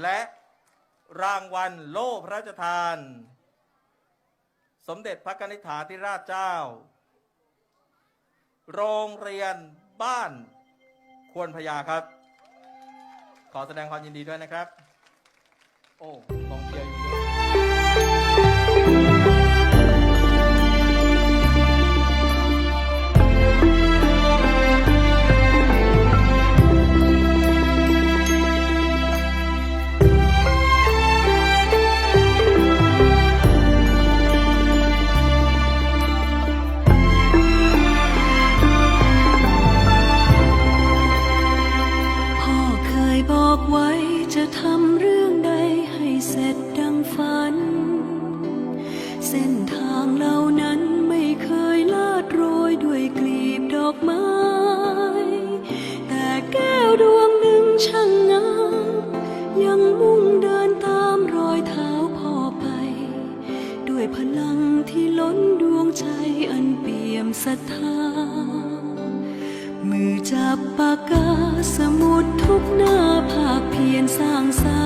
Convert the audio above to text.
และรางวัลโล่พระราชทาน สมเด็จพระนิธิฐาธิราชเจ้า โรงเรียนบ้านควรพยาครับ ขอแสดงความยินดีด้วยนะครับ โอ้กองเชียร์อยู่ บอกไว้จะทำเรื่องใดให้เสร็จดังฝัน เส้นทางเหล่านั้นไม่เคยลาดโรยด้วยกลีบดอกไม้ แต่แก้วดวงหนึ่งช่างงามยังมุ่งเดินตามรอยเท้าพ่อไป ด้วยพลังที่ล้นดวงใจอันเปี่ยมศรัทธา มือจับปากกาสมุดทุกหน้าภาคเพียรสร้างสรรค์